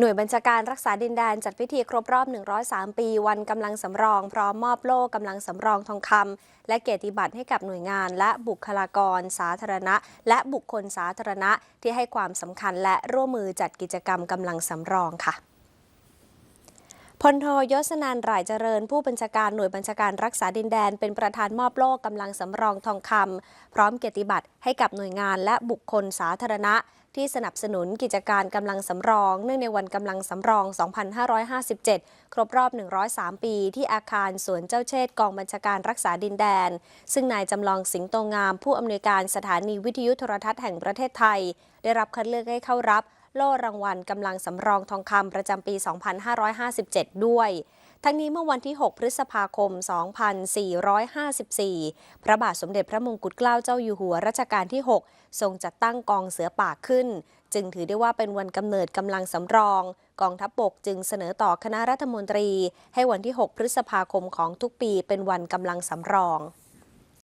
หน่วยบัญชาการรักษาดินแดนจัดพิธีครบรอบ 103 ปี วันกำลังสำรอง พร้อมมอบโล่กำลังสำรองทองคำและเกียรติบัตรให้กับหน่วยงาน และบุคลากร สาธารณะ และบุคคลสาธารณะที่ให้ความสำคัญและร่วมมือจัดกิจกรรมกำลังสำรองค่ะพลโทยศนันหร่ายเจริญ ผู้บัญชาการหน่วยบัญชาการรักษาดินแดน เป็นประธานมอบโล่กำลังสำรองทองคำพร้อมเกียรติบัตรให้กับหน่วยงานและบุคคลสาธารณะ ที่สนับสนุนกิจการกำลังสำรอง เนื่องในวันกำลังสำรอง 2557 ครบรอบ 103 ปี ที่อาคารสวนเจ้าเชษกองบัญชาการรักษาดินแดน ซึ่งนายจำลองสิงโตงาม ผู้อำนวยการสถานีวิทยุโทรทัศน์แห่งประเทศไทย ได้รับคัดเลือกให้เข้ารับ โล่รางวัลกำลังสำรองทองคำประจำปี 2557 ด้วย ทั้งนี้เมื่อวันที่ 6 พฤษภาคม 2454 พระบาทสมเด็จพระมงกุฎเกล้าเจ้าอยู่หัวรัชกาลที่ 6 ทรงจัดตั้งกองเสือป่าขึ้น จึงถือได้ว่าเป็นวันกำเนิดกำลังสำรอง กองทัพบกจึงเสนอต่อคณะรัฐมนตรี ให้วันที่ 6 พฤษภาคมของทุกปีเป็นวันกำลังสำรอง